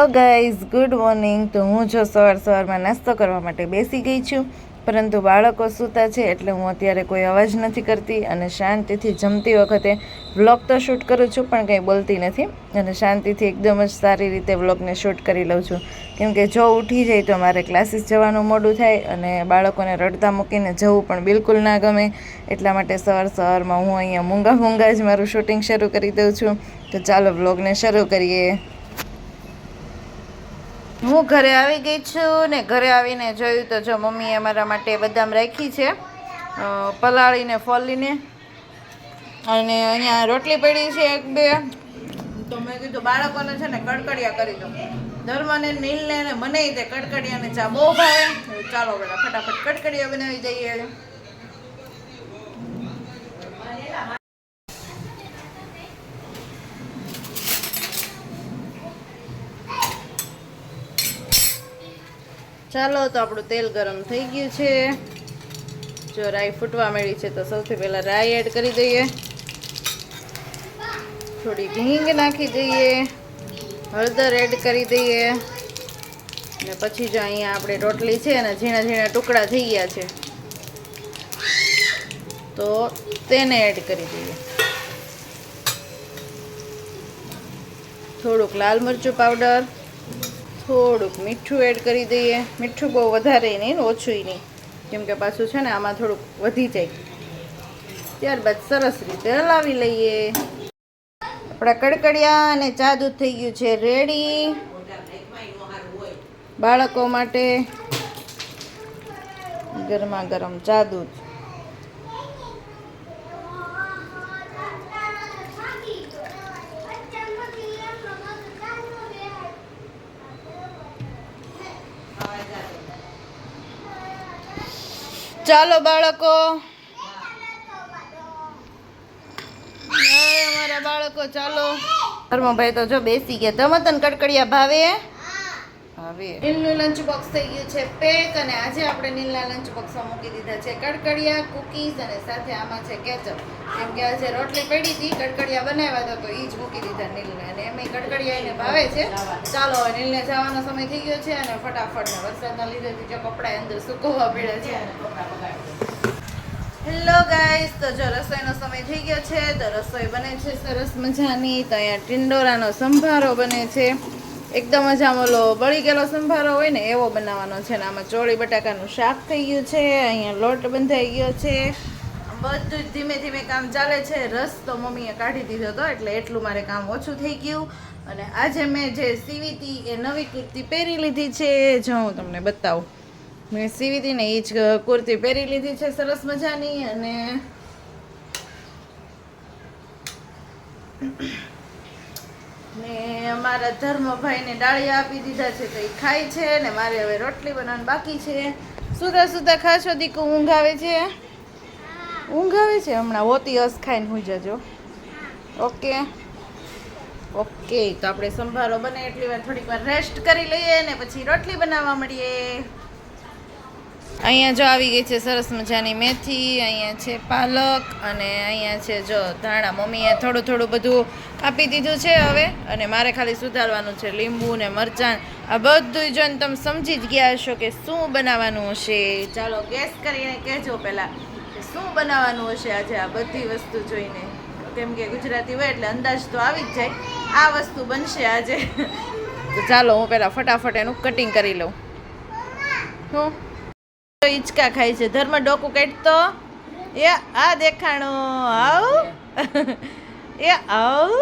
Hello guys good morning તો હું જો સવાર સવારમાં નાસ્તો કરવા માટે બેસી ગઈ છું. પરંતુ બાળકો સૂતા છે એટલે હું અત્યારે કોઈ અવાજ નથી કરતી અને શાંતિથી જમતી વખતે વ્લોગ તો શૂટ કરું છું, પણ કંઈ બોલતી નથી. અને શાંતિથી એકદમ જ સારી રીતે વ્લોગને શૂટ કરી લઉં છું. કેમકે જો ઉઠી જાય તો મારે ક્લાસીસ જવાનું મોડું થાય અને બાળકોને રડતા મૂકીને જવું પણ બિલકુલ ના ગમે. એટલા માટે સવાર સવારમાં હું અહીંયા મૂંગા મૂંગા જ મારું શૂટિંગ શરૂ કરી દઉં છું. તો ચાલો વ્લોગને શરૂ કરીએ. હું ઘરે આવી ગઈ છું ને ઘરે આવીને જોયું તો જો મમ્મીએ અમારા માટે બદામ રાખી છે પલાળીને, ફોલીને. અને અહીંયા રોટલી પડી છે એક બે. તો મેં કીધું બાળકોને છે ને કડકડિયા કરી દો ધર્મને નીલને મને તે કડકડિયાને ચા બહુ ભાવે. ચાલો બેટા, ફટાફટ કડકડિયા બનાવી દઈએ. ચાલો તો આપણું તેલ ગરમ થઈ ગયું છે. જો રાઈ ફૂટવા મળી છે તો સૌથી પહેલાં રાઈ એડ કરી દઈએ. થોડી હિંગ નાખી દઈએ. હળદર એડ કરી દઈએ. અને પછી જો અહીંયા આપણે રોટલી છે અને ઝીણા ઝીણા ટુકડા થઈ ગયા છે. તો તેને એડ કરી દઈએ. થોડુંક લાલ મરચું પાવડર થોડુંક મીઠું એડ કરી દઈએ. મીઠું બહુ વધારે નહીં ઓછું નહીં. કેમ કે પાછું છે ને આમાં થોડુંક વધી જાય. ત્યારબાદ સરસ રીતે હલાવી લઈએ. આપણા કડકડિયા અને ચા દૂધ થઈ ગયું છે રેડી બાળકો માટે ગરમા ગરમ ચા દૂધ. ચાલો બાળકો. અમારા બાળકો ચાલો. ધર્મભાઈ તો જો બેસી ગયા. તમે તને કડકડિયા ભાવે. ભાવે નીલનું લંચ બોક્સ થઈ ગયું છે પેક અને આજે આપણે નીલના લંચ બોક્સમાં મૂકી દીધા છે કડકડિયા કુકીઝ અને સાથે આમાં છે કેચઅપ કેમ કે આજે રોટલી પડી હતી, કડકડિયા બનાવ્યા હતા, તો એ જ મૂકી દીધા નીલને. અને એમાં કડકડિયા એને ભાવે છે. ચાલો હવે નીલને જવાનો સમય થઈ ગયો છે અને ફટાફટ વરસાદના લીધે જે કપડાં અંદર સુકવવા પડ્યા છે. હેલો ગાઈસ, તો જો રસોઈનો સમય થઈ ગયો છે, તો રસોઈ બને છે સરસ મજાની. તો અહીંયા ટિંડોરાનો સંભારો બને છે. એકદમ જ આમ ઓલો બળી ગયેલો સંભારો હોય ને એવો બનાવવાનો છે ને આમાં ચોળી બટાકાનું શાક થઈ ગયું છે, અહીંયા લોટ બંધાઈ ગયો છે. બધું જ ધીમે ધીમે કામ ચાલે છે. રસ તો મમ્મીએ કાઢી દીધો હતો, એટલે એટલું મારે કામ ઓછું થઈ ગયું. અને આજે મેં જે સીવી હતી એ નવી કુર્તી પહેરી લીધી છે. જો હું તમને બતાવું. મેં સીવી હતી એ જ કુર્તી પહેરી લીધી છે, સરસ મજાની. અને ને અમારા ધર્મભાઈને ડાળિયા આપી દીધા છે તો એ ખાય છે ને મારે હવે રોટલી બનાવવાની બાકી છે. સુતા સુતા ખાશો દીકુ ઊંઘ આવે છે? ઊંઘ આવે છે? હમણાં હોતી હસ ખાઈને હું જજો. ઓકે. ઓકે તો આપણે સંભારો બને એટલી વાર થોડીક વાર રેસ્ટ કરી લઈએ ને પછી રોટલી બનાવવા મળીએ. અહીંયા જો આવી ગઈ છે સરસ મજાની મેથી, અહીંયા છે પાલક અને અહીંયા છે જો ધાણા. મમ્મીએ થોડું થોડું બધું આપી દીધું છે હવે અને મારે ખાલી સુધારવાનું છે લીંબુ ને મરચાં. આ બધું જોઈને તમે સમજી જ ગયા હશો કે શું બનાવવાનું હશે. ચાલો ગેસ કરીને કહેજો પહેલાં કે શું બનાવવાનું હશે આજે આ બધી વસ્તુ જોઈને. કેમ કે ગુજરાતી હોય એટલે અંદાજ તો આવી જ જાય. આ વસ્તુ બનશે આજે. ચાલો હું પહેલાં ફટાફટ એનું કટિંગ કરી લઉં. હું? હિંચકા ખાય છે. ધર્મ ડોકું કાઢતો. એ આ દેખાણો. આવ. એ આવ.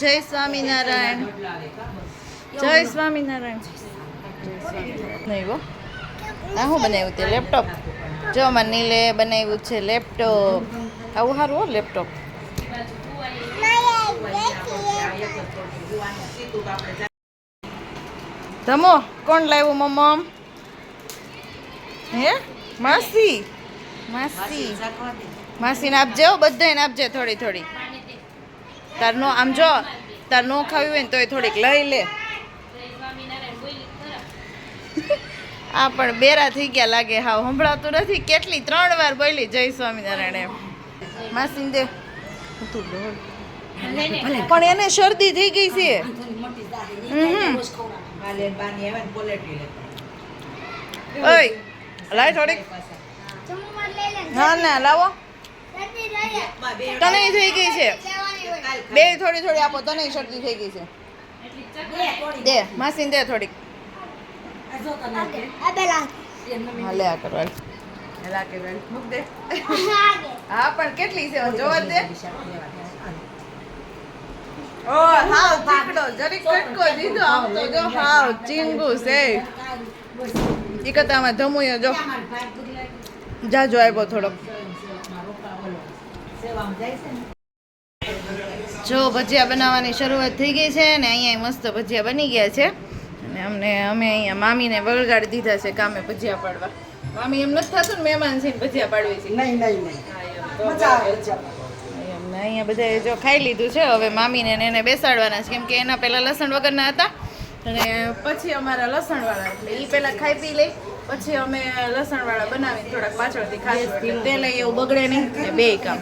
જય સ્વામિનારાયણ. જય સ્વામિનારાયણ. નહીં ગો આ શું બનાવ્યું તે લેપટોપ? જો મને નીલે બનાવ્યું છે લેપટોપ. આવું સારું હો લેપટોપ ધમો, કોણ લાવ્યું મમ્મ હે? માસી? માસી. માસીને આપજે બધાને આપજે થોડી થોડી. તારનો આમ જો, તાર નો ખાવી હોય ને તોય થોડીક લઈ લે. આ પણ બેરા થઈ ગયા લાગે, હાવ સંભળાતું નથી. કેટલી, ત્રણ વાર બોલી જય સ્વામિનારાયણ એમ. માસીને દે. પણ એને શરદી થઈ ગઈ છે. હમ ઓય લાય થોડીક. ના. ના લાવો. તને થઈ ગઈ. છે. બે થોડી થોડી આપો તને શરદી થઈ ગઈ છે. દે માસીને દે થોડીક. હાલે આ કરવા હેલા. કે વેલ મૂક દે. હા પણ કેટલી છે? જોવા દે. ઓ હાવ ચીકડો જરીક કટકો દીધો આમ તો જો હાવ ચીંગુ છે. ઈ કતામાં ધમુયો જો. જાજો આવ્યો થોડોક. જો ભજીયા બનાવવાની શરૂઆત થઈ ગઈ છે ને અહીંયા મસ્ત ભજીયા બની ગયા છે. અને અમને અમે અહીંયા મામીને વળગાડી દીધા છે કામે ભજીયા પાડવા. મામી એમ નથી થતું ને મહેમાન છે ભજીયા પાડવી છે. નહીં નહીં નહીં. મજા આવે છે. એમને અહીંયા બધાએ જો ખાઈ લીધું છે હવે મામીને ને એને બેસાડવાના છે કેમ કે એના પહેલા લસણ વગરના હતા. અને પછી અમારા લસણવાળા એટલે એ પહેલા ખાઈ પી લઈ પછી અમે લસણવાળા બનાવીને થોડાક પાછળથી ખાઈ એટલે તે લઈ એવું બગડે નહીં. બે કામ.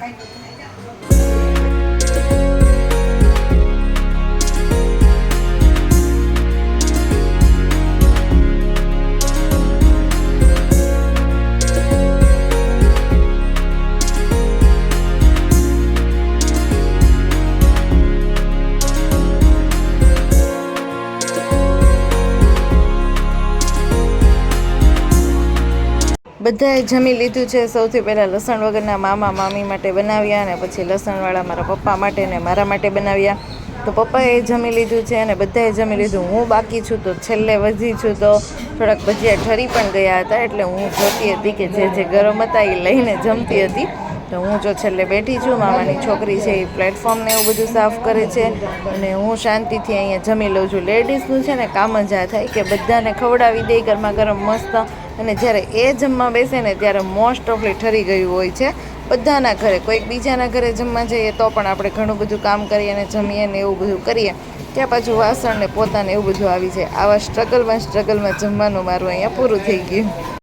બધાએ જમી લીધું છે. સૌથી પહેલાં લસણ વગરના મામા મામી માટે બનાવ્યા અને પછી લસણવાળા મારા પપ્પા માટે ને મારા માટે બનાવ્યા. તો પપ્પાએ જમી લીધું છે અને બધાએ જમી લીધું. હું બાકી છું તો છેલ્લે વધી છું તો થોડાક ભજીયા ઠરી પણ ગયા હતા એટલે હું જોતી હતી કે જે જે ગરમ હતા એ લઈને જમતી હતી. તો હું જો છેલ્લે બેઠી છું, મામાની છોકરી છે એ પ્લેટફોર્મને એવું બધું સાફ કરે છે અને હું શાંતિથી અહીંયા જમી લઉં છું. લેડીઝનું છે ને કામ જ આ થાય કે બધાને ખવડાવી દે, ગરમા ગરમ મસ્ત અને જ્યારે એ જમવા બેસે ને ત્યારે મોસ્ટ ઓફલી ઠરી ગયું હોય છે. બધાના ઘરે, કોઈક બીજાના ઘરે જમવા જઈએ તો પણ આપણે ઘણું બધું કામ કરીએ અને જમીએ ને એવું બધું કરીએ. ત્યાં પાછું વાસણ ને પોતાને એવું બધું આવી જાય. આવા સ્ટ્રગલમાં સ્ટ્રગલમાં જમવાનું મારું અહીંયા પૂરું થઈ ગયું.